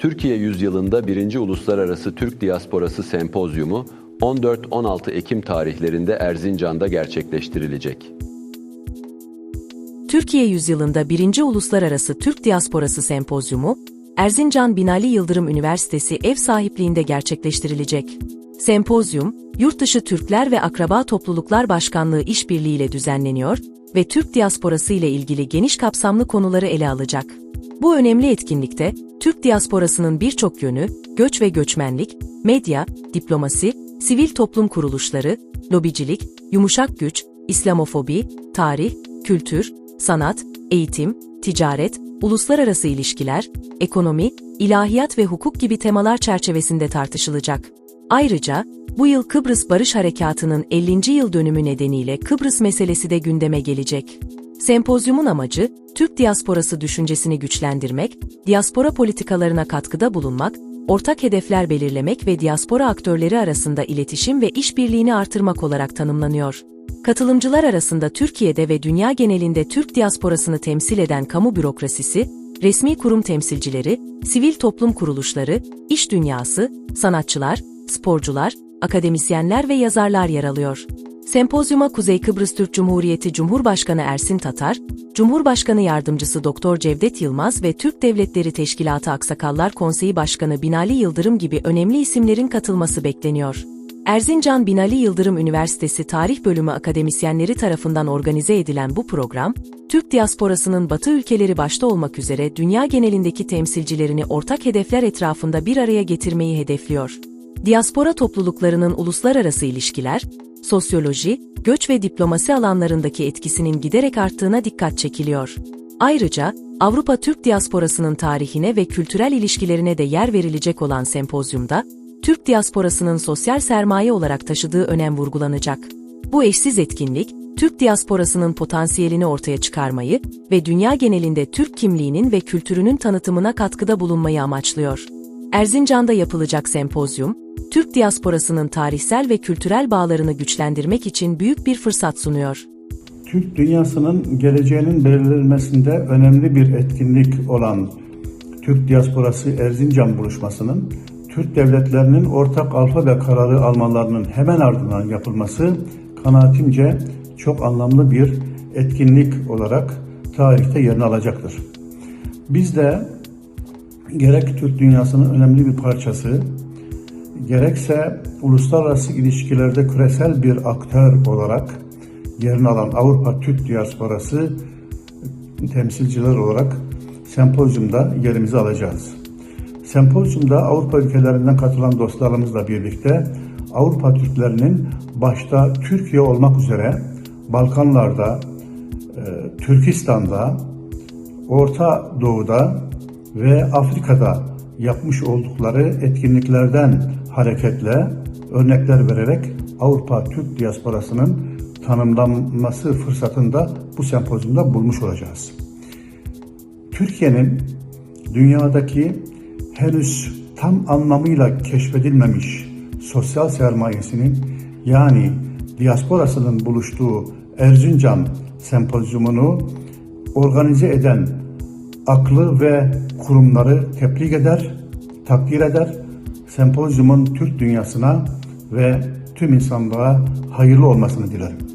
Türkiye Yüzyılında 1. Uluslararası Türk Diasporası Sempozyumu 14-16 Ekim tarihlerinde Erzincan'da gerçekleştirilecek. Türkiye Yüzyılında 1. Uluslararası Türk Diasporası Sempozyumu, Erzincan Binali Yıldırım Üniversitesi ev sahipliğinde gerçekleştirilecek. Sempozyum, Yurtdışı Türkler ve Akraba Topluluklar Başkanlığı işbirliğiyle düzenleniyor ve Türk diasporası ile ilgili geniş kapsamlı konuları ele alacak. Bu önemli etkinlikte, Türk diasporasının birçok yönü, göç ve göçmenlik, medya, diplomasi, sivil toplum kuruluşları, lobicilik, yumuşak güç, İslamofobi, tarih, kültür, sanat, eğitim, ticaret, uluslararası ilişkiler, ekonomi, ilahiyat ve hukuk gibi temalar çerçevesinde tartışılacak. Ayrıca, bu yıl Kıbrıs Barış Harekatı'nın 50. yıl dönümü nedeniyle Kıbrıs meselesi de gündeme gelecek. Sempozyumun amacı, Türk diasporası düşüncesini güçlendirmek, diaspora politikalarına katkıda bulunmak, ortak hedefler belirlemek ve diaspora aktörleri arasında iletişim ve işbirliğini artırmak olarak tanımlanıyor. Katılımcılar arasında Türkiye'de ve dünya genelinde Türk diasporasını temsil eden kamu bürokrasisi, resmi kurum temsilcileri, sivil toplum kuruluşları, iş dünyası, sanatçılar, sporcular, akademisyenler ve yazarlar yer alıyor. Sempozyuma Kuzey Kıbrıs Türk Cumhuriyeti Cumhurbaşkanı Ersin Tatar, Cumhurbaşkanı Yardımcısı Doktor Cevdet Yılmaz ve Türk Devletleri Teşkilatı Aksakallar Konseyi Başkanı Binali Yıldırım gibi önemli isimlerin katılması bekleniyor. Erzincan Binali Yıldırım Üniversitesi Tarih Bölümü akademisyenleri tarafından organize edilen bu program, Türk diasporasının Batı ülkeleri başta olmak üzere dünya genelindeki temsilcilerini ortak hedefler etrafında bir araya getirmeyi hedefliyor. Diaspora topluluklarının uluslararası ilişkiler, sosyoloji, göç ve diplomasi alanlarındaki etkisinin giderek arttığına dikkat çekiliyor. Ayrıca, Avrupa Türk diasporasının tarihine ve kültürel ilişkilerine de yer verilecek olan sempozyumda, Türk diasporasının sosyal sermaye olarak taşıdığı önem vurgulanacak. Bu eşsiz etkinlik, Türk diasporasının potansiyelini ortaya çıkarmayı ve dünya genelinde Türk kimliğinin ve kültürünün tanıtımına katkıda bulunmayı amaçlıyor. Erzincan'da yapılacak sempozyum, Türk diasporasının tarihsel ve kültürel bağlarını güçlendirmek için büyük bir fırsat sunuyor. Türk dünyasının geleceğinin belirlenmesinde önemli bir etkinlik olan Türk Diasporası Erzincan buluşmasının Türk devletlerinin ortak alfa ve kararı almalarının hemen ardından yapılması kanaatimce çok anlamlı bir etkinlik olarak tarihte yerini alacaktır. Biz de gerek Türk dünyasının önemli bir parçası, gerekse uluslararası ilişkilerde küresel bir aktör olarak yerini alan Avrupa Türk diasporası temsilciler olarak sempozyumda yerimizi alacağız. Sempozyumda Avrupa ülkelerinden katılan dostlarımızla birlikte Avrupa Türklerinin başta Türkiye olmak üzere Balkanlarda, e, Türkistan'da, Orta Doğu'da ve Afrika'da yapmış oldukları etkinliklerden hareketle örnekler vererek Avrupa Türk diasporasının tanımlanması fırsatında bu sempozyumda bulmuş olacağız. Türkiye'nin dünyadaki henüz tam anlamıyla keşfedilmemiş sosyal sermayesinin yani diasporasının buluştuğu Erzincan sempozyumunu organize eden aklı ve kurumları tebrik eder, takdir eder. Sempozyumun Türk dünyasına ve tüm insanlığa hayırlı olmasını dilerim.